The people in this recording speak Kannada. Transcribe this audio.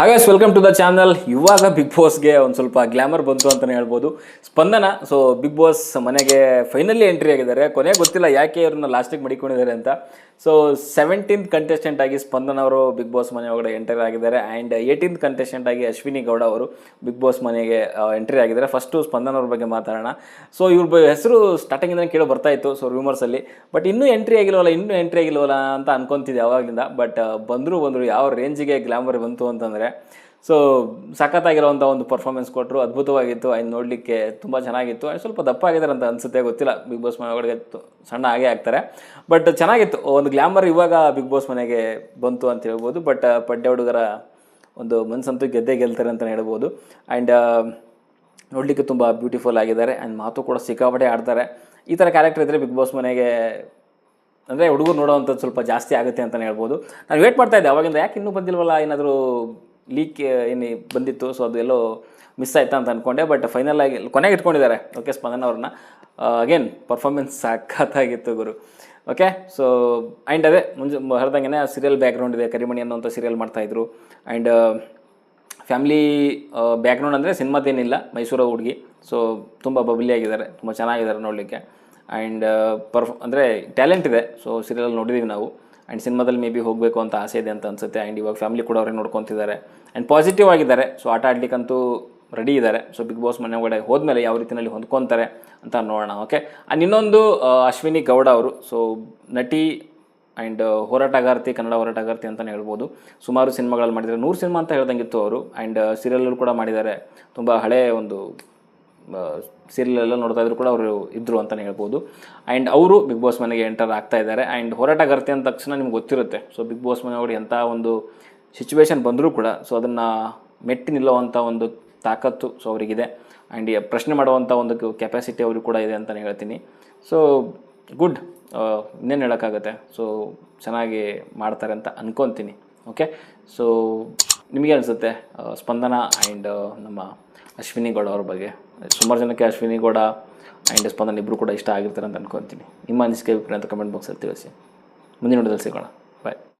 Hi guys welcome to the channel ಇವಾಗ ಬಿಗ್ ಬಾಸ್ಗೆ ಒಂದು ಸ್ವಲ್ಪ ಗ್ಲಾಮರ್ ಬಂತು ಅಂತಲೇ ಹೇಳ್ಬೋದು. ಸ್ಪಂದನ ಸೊ ಬಿಗ್ ಬಾಸ್ ಮನೆಗೆ ಫೈನಲಿ ಎಂಟ್ರಿ ಆಗಿದ್ದಾರೆ. ಕೊನೆಗೆ ಗೊತ್ತಿಲ್ಲ ಯಾಕೆ ಇವ್ರನ್ನ ಲಾಸ್ಟಿಗೆ ಮಡಿಕೊಂಡಿದ್ದಾರೆ ಅಂತ. ಸೊ ಸೆವೆಂಟೀನ್ತ್ ಕಂಟೆಸ್ಟೆಂಟ್ ಆಗಿ ಸ್ಪಂದನ ಅವರು ಬಿಗ್ ಬಾಸ್ ಮನೆ ಒಳಗಡೆ ಎಂಟ್ರಿ ಆಗಿದ್ದಾರೆ. ಆ್ಯಂಡ್ ಏಯ್ಟೀನ್ತ್ ಕಂಟೆಸ್ಟೆಂಟ್ ಆಗಿ ಅಶ್ವಿನಿ ಗೌಡ ಅವರು ಬಿಗ್ ಬಾಸ್ ಮನೆಗೆ ಎಂಟ್ರಿ ಆಗಿದ್ದಾರೆ. ಫಸ್ಟು ಸ್ಪಂದನ ಅವ್ರ ಬಗ್ಗೆ ಮಾತಾಡೋಣ. ಸೊ ಇವ್ರ ಹೆಸರು ಸ್ಟಾರ್ಟಿಂಗಿಂದ ಕೇಳೋ ಬರ್ತಾ ಇತ್ತು ಸೊ ರೂಮರ್ಸಲ್ಲಿ ಬಟ್ ಇನ್ನೂ ಎಂಟ್ರಿ ಆಗಿಲ್ವಲ್ಲ, ಇನ್ನೂ ಎಂಟ್ರಿ ಆಗಿಲ್ವಲ್ಲ ಅಂತ ಅನ್ಕೊಂತಿದ್ದೆ ಅವಾಗಿಂದ. ಬಟ್ ಬಂದರೂ ಬಂದರು ಯಾವ ರೇಂಜಿಗೆ ಗ್ಲಾಮರ್ ಬಂತು ಅಂತಂದರೆ ಸೊ ಸಖತ್ತಾಗಿರೋವಂಥ ಒಂದು ಪರ್ಫಾರ್ಮೆನ್ಸ್ ಕೊಟ್ಟರು ಅದ್ಭುತವಾಗಿತ್ತು. ಆ್ಯಂಡ್ ನೋಡಲಿಕ್ಕೆ ತುಂಬ ಚೆನ್ನಾಗಿತ್ತು. ಆ್ಯಂಡ್ ಸ್ವಲ್ಪ ದಪ್ಪ ಆಗಿದ್ದಾರೆ ಅಂತ ಅನಿಸುತ್ತೆ, ಗೊತ್ತಿಲ್ಲ. ಬಿಗ್ ಬಾಸ್ ಮನೆ ಒಳಗೆ ಸಣ್ಣ ಹಾಗೆ ಆಗ್ತಾರೆ. ಬಟ್ ಚೆನ್ನಾಗಿತ್ತು. ಒಂದು ಗ್ಲ್ಯಾಮರ್ ಇವಾಗ ಬಿಗ್ ಬಾಸ್ ಮನೆಗೆ ಬಂತು ಅಂತ ಹೇಳ್ಬೋದು. ಬಟ್ ಪಡ್ಡೆ ಹುಡುಗರ ಒಂದು ಮನಸ್ಸಂತೂ ಗೆದ್ದೇ ಗೆಲ್ತಾರೆ ಅಂತಲೇ ಹೇಳ್ಬೋದು. ಆ್ಯಂಡ್ ನೋಡಲಿಕ್ಕೆ ತುಂಬ ಬ್ಯೂಟಿಫುಲ್ ಆಗಿದ್ದಾರೆ. ಆ್ಯಂಡ್ ಮಾತು ಕೂಡ ಸಿಕ್ಕಾಪಟ್ಟೆ ಆಡ್ತಾರೆ. ಈ ಥರ ಕ್ಯಾರೆಕ್ಟರ್ ಇದ್ದರೆ ಬಿಗ್ ಬಾಸ್ ಮನೆಗೆ ಅಂದರೆ ಹುಡುಗರು ನೋಡೋವಂಥದ್ದು ಸ್ವಲ್ಪ ಜಾಸ್ತಿ ಆಗುತ್ತೆ ಅಂತಲೇ ಹೇಳ್ಬೋದು. ನಾನು ವೇಟ್ ಮಾಡ್ತಾ ಇದ್ದೆ. ಅವಾಗಿಂದ ಯಾಕೆ ಇನ್ನೂ ಬಂದಿಲ್ವಲ್ಲ? ಏನಾದರೂ ಲೀಕ್ ಏನು ಬಂದಿತ್ತು ಸೊ ಅದು ಎಲ್ಲೋ ಮಿಸ್ ಆಯ್ತಾ ಅಂತ ಅಂದ್ಕೊಂಡೆ ಬಟ್ ಫೈನಲ್ ಆಗಿ ಕೊನೆಗೆ ಇಟ್ಕೊಂಡಿದ್ದಾರೆ ಓಕೆ ಸ್ಪಂದನ್ ಅವ್ರನ್ನ. ಅಗೇನ್ ಪರ್ಫಾರ್ಮೆನ್ಸ್ ಸಖತ್ತಾಗಿತ್ತು ಗುರು. ಓಕೆ ಸೊ ಆ್ಯಂಡ್ ಅದೇ, ಮುಂಜೆ ಹರಿದಂಗೆ ಸೀರಿಯಲ್ ಬ್ಯಾಕ್ಗ್ರೌಂಡ್ ಇದೆ, ಕರಿಮಣಿ ಅನ್ನೋಂಥ ಸೀರಿಯಲ್ ಮಾಡ್ತಾಯಿದ್ರು ಆ್ಯಂಡ್ ಫ್ಯಾಮ್ಲಿ ಬ್ಯಾಕ್ಗ್ರೌಂಡ್ ಅಂದರೆ ಸಿನಿಮಾದೇನಿಲ್ಲ, ಮೈಸೂರು ಹುಡುಗಿ. ಸೊ ತುಂಬ ಬಬಲಿ ಆಗಿದ್ದಾರೆ, ತುಂಬ ಚೆನ್ನಾಗಿದ್ದಾರೆ ನೋಡಲಿಕ್ಕೆ. ಆ್ಯಂಡ್ ಪರ್ಫ್ ಅಂದರೆ ಟ್ಯಾಲೆಂಟ್ ಇದೆ ಸೊ ಸೀರಿಯಲ್ ನೋಡಿದ್ದೀವಿ ನಾವು. ಆ್ಯಂಡ್ ಸಿನಿಮಾದಲ್ಲಿ ಮೇ ಬಿ ಹೋಗಬೇಕು ಅಂತ ಆಸೆ ಇದೆ ಅಂತ ಅನಿಸುತ್ತೆ. ಆ್ಯಂಡ್ ಇವಾಗ ಫ್ಯಾಮಿಲಿ ಕೂಡ ಅವ್ರಿಗೆ ನೋಡ್ಕೊತಿದ್ದಾರೆ. ಆ್ಯಂಡ್ ಪಾಸಿಟಿವ್ ಆಗಿದ್ದಾರೆ. ಸೊ ಆಟ ಆಡ್ಲಿಕ್ಕಂತೂ ರೆಡಿ ಇದ್ದಾರೆ. ಸೊ ಬಿಗ್ ಬಾಸ್ ಮನೆ ಒಳಗಡೆ ಹೋದ್ಮೇಲೆ ಯಾವ ರೀತಿಯಲ್ಲಿ ಹೊಂದ್ಕೊತಾರೆ ಅಂತ ನೋಡೋಣ. ಓಕೆ ಆ್ಯಂಡ್ ಇನ್ನೊಂದು ಅಶ್ವಿನಿ ಗೌಡ ಅವರು. ಸೊ ನಟಿ ಆ್ಯಂಡ್ ಹೋರಾಟಗಾರ್ತಿ, ಕನ್ನಡ ಹೋರಾಟಗಾರ್ತಿ ಅಂತಲೇ ಹೇಳ್ಬೋದು. ಸುಮಾರು ಸಿನಿಮಾಗಳಲ್ಲಿ ಮಾಡಿದ್ದಾರೆ. ನೂರು ಸಿನಿಮಾ ಅಂತ ಹೇಳ್ದಂಗಿತ್ತು ಅವರು. ಆ್ಯಂಡ್ ಸೀರಿಯಲ್ ಕೂಡ ಮಾಡಿದ್ದಾರೆ. ತುಂಬ ಹಳೆಯ ಒಂದು ಸೀರಿಯಲ್ ಎಲ್ಲ ನೋಡ್ತಾ ಇದ್ರು ಕೂಡ ಅವರು ಇದ್ದರು ಅಂತಲೇ ಹೇಳ್ಬೋದು. ಆ್ಯಂಡ್ ಅವರು ಬಿಗ್ ಬಾಸ್ ಮನೆಗೆ ಎಂಟರ್ ಆಗ್ತಾ ಇದ್ದಾರೆ. ಆ್ಯಂಡ್ ಹೋರಾಟಗಾರ್ತಿ ಅಂದ ತಕ್ಷಣ ನಿಮ್ಗೆ ಗೊತ್ತಿರುತ್ತೆ. ಸೊ ಬಿಗ್ ಬಾಸ್ ಮನೆ ಒಳಗಡೆ ಎಂಥ ಒಂದು ಸಿಚುವೇಶನ್ ಬಂದರೂ ಕೂಡ ಸೊ ಅದನ್ನು ಮೆಟ್ಟಿ ನಿಲ್ಲುವಂಥ ಒಂದು ತಾಕತ್ತು ಸೊ ಅವರಿಗಿದೆ. ಆ್ಯಂಡ್ ಪ್ರಶ್ನೆ ಮಾಡುವಂಥ ಒಂದು ಕೆಪಾಸಿಟಿ ಅವ್ರಿಗೆ ಕೂಡ ಇದೆ ಅಂತಲೇ ಹೇಳ್ತೀನಿ. ಸೊ ಗುಡ್ ಇನ್ನೇನು ಹೇಳೋಕ್ಕಾಗುತ್ತೆ? ಸೊ ಚೆನ್ನಾಗಿ ಮಾಡ್ತಾರೆ ಅಂತ ಅನ್ಕೊತೀನಿ. ಓಕೆ ಸೊ ನಿಮಗೆ ಅನಿಸುತ್ತೆ ಸ್ಪಂದನ ಆ್ಯಂಡ್ ನಮ್ಮ ಅಶ್ವಿನಿ ಗೌಡ ಅವ್ರ ಬಗ್ಗೆ. ಸುಮಾರು ಜನಕ್ಕೆ ಅಶ್ವಿನಿ ಗೌಡ ಆ್ಯಂಡ್ ಸ್ಪಂದನ ಇಬ್ಬರು ಕೂಡ ಇಷ್ಟ ಆಗಿರ್ತಾರೆ ಅಂತ ಅನ್ಕೊತೀನಿ. ನಿಮ್ಮ ಅನಿಸಿಕೆ ಅಭಿಪ್ರಾಯ ಅಂತ ಕಮೆಂಟ್ ಬಾಕ್ಸಲ್ಲಿ ತಿಳಿಸಿ. ಮುಂದಿನ ನೋಡೋದಲ್ಲಿ ಸಿಗೋಣ.